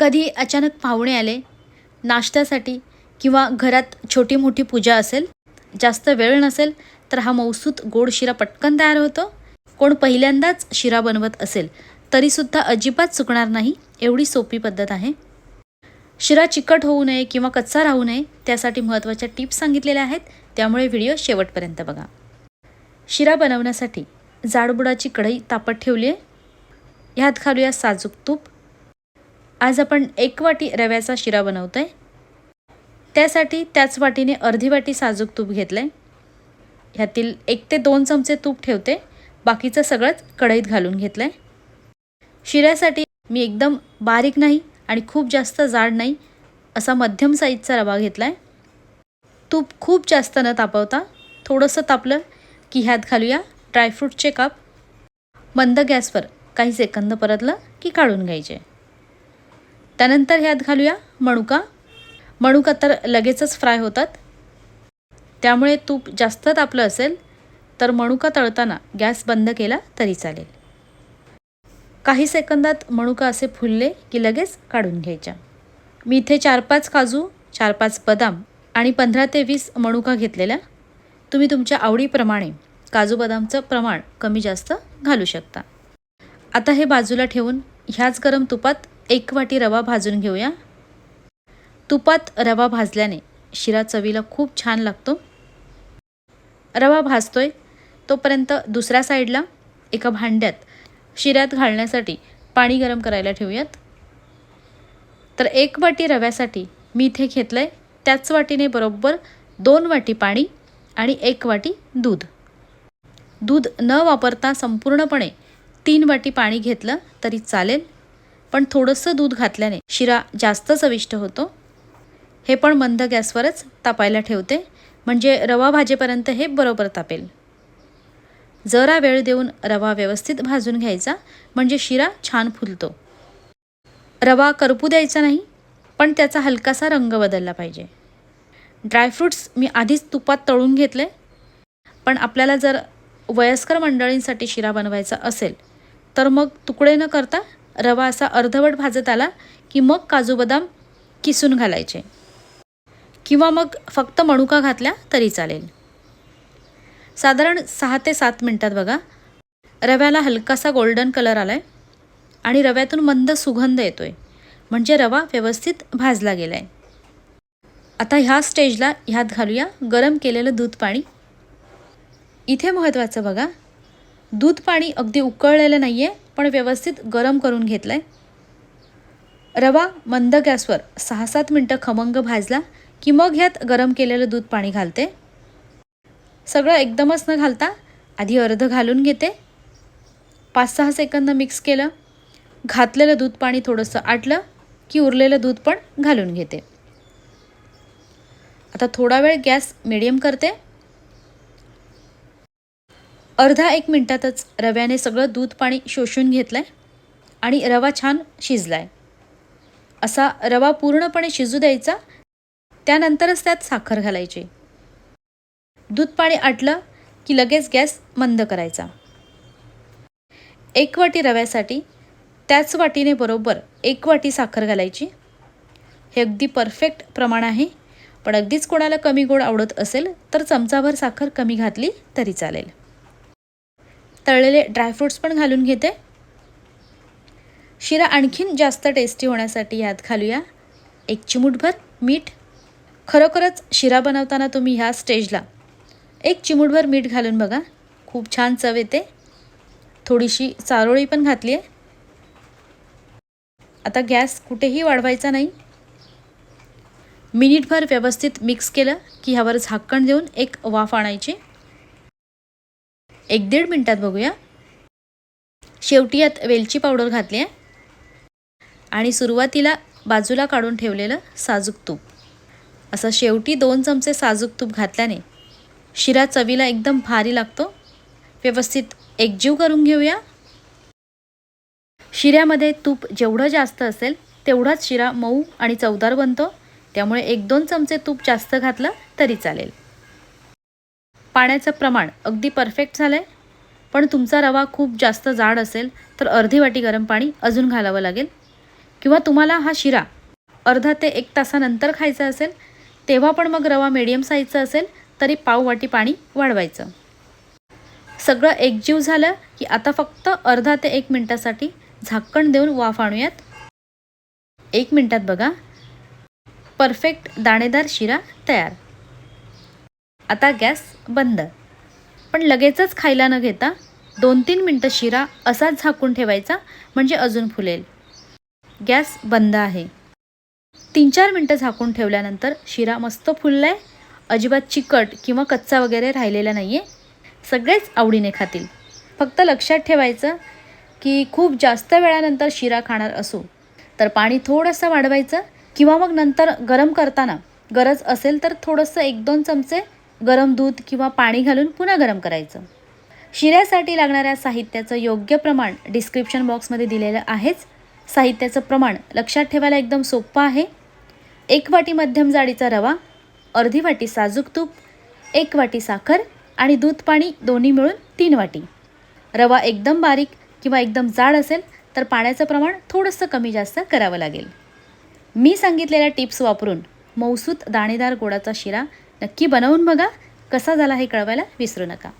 कधी अचानक पाहुणे आले नाश्त्यासाठी किंवा घरात छोटी मोठी पूजा असेल जास्त वेळ नसेल तर हा मौसूत गोड शिरा पटकन तयार होतो. कोण पहिल्यांदाच शिरा बनवत असेल तरीसुद्धा अजिबात चुकणार नाही एवढी सोपी पद्धत आहे. शिरा चिकट होऊ नये किंवा कच्चा राहू नये त्यासाठी महत्त्वाच्या टिप्स सांगितलेल्या आहेत त्यामुळे व्हिडिओ शेवटपर्यंत बघा. शिरा बनवण्यासाठी जाडबुडाची कढई तापत ठेवली आहे ह्यात घालूया साजूक तूप आज आपण एक वाटी रव्याचा शिरा बनवतो आहे त्यासाठी त्याच वाटीने अर्धी वाटी साजूक तूप घेतलं आहे ह्यातील एक ते दोन चमचे तूप ठेवते. बाकीचं सगळंच कढईत घालून घेतलं आहे शिऱ्यासाठी मी एकदम बारीक नाही आणि खूप जास्त जाड नाही असा मध्यम साईजचा रवा घेतला आहे तूप खूप जास्त न तापवता थोडंसं तापलं की ह्यात घालूया ड्रायफ्रूटचे काप. मंद गॅसवर काही सेकंद परतलं की काढून घ्यायचे. त्यानंतर ह्यात घालूया मणुका मणुका तर लगेचच फ्राय होतात. त्यामुळे तूप जास्त तापलं असेल तर मणुका तळताना गॅस बंद केला तरी चालेल. काही सेकंदात मणुका असे फुलले की लगेच काढून घ्यायच्या. मी इथे चार पाच काजू चार पाच बदाम आणि पंधरा ते वीस मणुका घेतलेल्या. तुम्ही तुमच्या आवडीप्रमाणे काजू बदामचं प्रमाण कमी जास्त घालू शकता. आता हे बाजूला ठेवून ह्याच गरम तुपात एक वाटी रवा भाजून घेऊया. तुपात रवा भाजल्याने शिरा चवीला खूप छान लागतो. रवा भाजतोय तोपर्यंत दुसऱ्या साईडला एका भांड्यात शिऱ्यात घालण्यासाठी पाणी गरम करायला ठेवूयात. तर एक वाटी रव्यासाठी मी इथे घेतलं आहे त्याच वाटीने बरोबर दोन वाटी पाणी आणि एक वाटी दूध. दूध न वापरता संपूर्णपणे तीन वाटी पाणी घेतलं तरी चालेल. पण थोडंसं दूध घातल्याने शिरा जास्त चविष्ट होतो. हे पण मंद गॅसवरच तापायला ठेवते. म्हणजे रवा भाजेपर्यंत हे बरोबर तापेल. जरा वेळ देऊन रवा व्यवस्थित भाजून घ्यायचा. म्हणजे शिरा छान फुलतो. रवा करपू द्यायचा नाही पण त्याचा हलकासा रंग बदलला पाहिजे. ड्रायफ्रूट्स मी आधीच तुपात तळून घेतले. पण आपल्याला जर वयस्कर मंडळींसाठी शिरा बनवायचा असेल तर मग तुकडे न करता रवा असा अर्धवट भाजत आला की मग काजू बदाम किसून घालायचे. किंवा मग फक्त मणुका घातल्या तरी चालेल. साधारण सहा ते सात मिनटात बघा. रव्याला हलकासा गोल्डन कलर आला आहे आणि रव्यातून मंद सुगंध येतो आहे म्हणजे रवा व्यवस्थित भाजला गेला आहे आता ह्या स्टेजला ह्यात घालूया गरम केलेलं दूध पाणी. इथे महत्त्वाचं बघा. दूध पाणी अगदी उकळलेलं नाही आहे पण व्यवस्थित गरम करून घेतलं आहे रवा मंद गॅसवर सहा सात मिनटं खमंग भाजला की मग ह्यात गरम केलेलं दूध पाणी घालते. सगळं एकदमच न घालता आधी अर्ध घालून घेते. पाच सहा सेकंद मिक्स केलं. घातलेलं दूध पाणी थोडंसं आटलं की उरलेलं दूध पण घालून घेते. आता थोडा वेळ गॅस मिडियम करते. अर्धा एक मिनटातच रव्याने सगळं दूध पाणी शोषून घेतलं आहे आणि रवा छान शिजला आहे असा रवा पूर्णपणे शिजू द्यायचा त्यानंतरच त्यात साखर घालायची. दूध पाणी आटलं की लगेच गॅस मंद करायचा. एक वाटी रव्यासाठी त्याच वाटीने बरोबर एक वाटी साखर घालायची. हे अगदी परफेक्ट प्रमाण आहे. पण अगदीच कोणाला कमी गोड आवडत असेल तर चमचाभर साखर कमी घातली तरी चालेल. तळलेले ड्रायफ्रूट्स पण घालून घेते. शिरा आणखीन जास्त टेस्टी होण्यासाठी यात घालूया. एक चिमूटभर मीठ. खरोखरच शिरा बनवताना तुम्ही ह्या स्टेजला एक चिमूटभर मीठ घालून बघा. खूप छान चव येते. थोडीशी चारोळी पण घातली आहे. आता गॅस कुठेही वाढवायचा नाही. मिनिटभर व्यवस्थित मिक्स केलं की ह्यावर झाकण देऊन एक वाफ आणायची. एक दीड मिनटात बघूया. शेवटी यात वेलची पावडर घातली आहे. आणि सुरुवातीला बाजूला काढून ठेवलेलं साजूक तूप. असं शेवटी दोन चमचे साजूक तूप घातल्याने शिरा चवीला एकदम भारी लागतो. व्यवस्थित एकजीव करून घेऊया. शिऱ्यामध्ये तूप जेवढं जास्त असेल तेवढाच शिरा मऊ आणि चवदार बनतो. त्यामुळे एक दोन चमचे तूप जास्त घातलं तरी चालेल. पाण्याचं प्रमाण अगदी परफेक्ट झालं आहे पण तुमचा रवा खूप जास्त जाड असेल तर अर्धी वाटी गरम पाणी अजून घालावं लागेल. किंवा तुम्हाला हा शिरा अर्धा ते एक तासानंतर खायचा असेल तेव्हा पण मग रवा मिडियम साईजचा असेल तरी पाव वाटी पाणी वाढवायचं. सगळं एकजीव झालं की आता फक्त अर्धा ते एक मिनटासाठी झाकण देऊन वाफ आणूयात. एक मिनटात बघा. परफेक्ट दाणेदार शिरा तयार. आता गॅस बंद. पण लगेचच खायला न घेता दोन तीन मिनटं शिरा असाच झाकून ठेवायचा म्हणजे अजून फुलेल. गॅस बंद आहे. तीन चार मिनटं झाकून ठेवल्यानंतर शिरा मस्त फुलला आहे अजिबात चिकट किंवा कच्चा वगैरे राहिलेला नाही आहे सगळेच आवडीने खातील. फक्त लक्षात ठेवायचं की खूप जास्त वेळानंतर शिरा खाणार असू. तर पाणी थोडंसं वाढवायचं किंवा मग नंतर गरम करताना गरज असेल तर थोडंसं एक दोन चमचे गरम दूध किंवा पाणी घालून पुन्हा गरम करायचं. शिऱ्यासाठी लागणाऱ्या साहित्याचं योग्य प्रमाण डिस्क्रिप्शन बॉक्समध्ये दिलेलं आहेच. साहित्याचं प्रमाण लक्षात ठेवायला एकदम सोपं आहे. एक वाटी मध्यम जाडीचा रवा अर्धी वाटी साजूक तूप एक वाटी साखर आणि दूध पाणी दोन्ही मिळून तीन वाटी. रवा एकदम बारीक किंवा एकदम जाड असेल तर पाण्याचं प्रमाण थोडंसं कमी जास्त करावं लागेल. मी सांगितलेल्या टिप्स वापरून मौसूत दाणेदार गोडाचा शिरा नक्की बनवून बघा. कसा झाला हे कळवायला विसरू नका.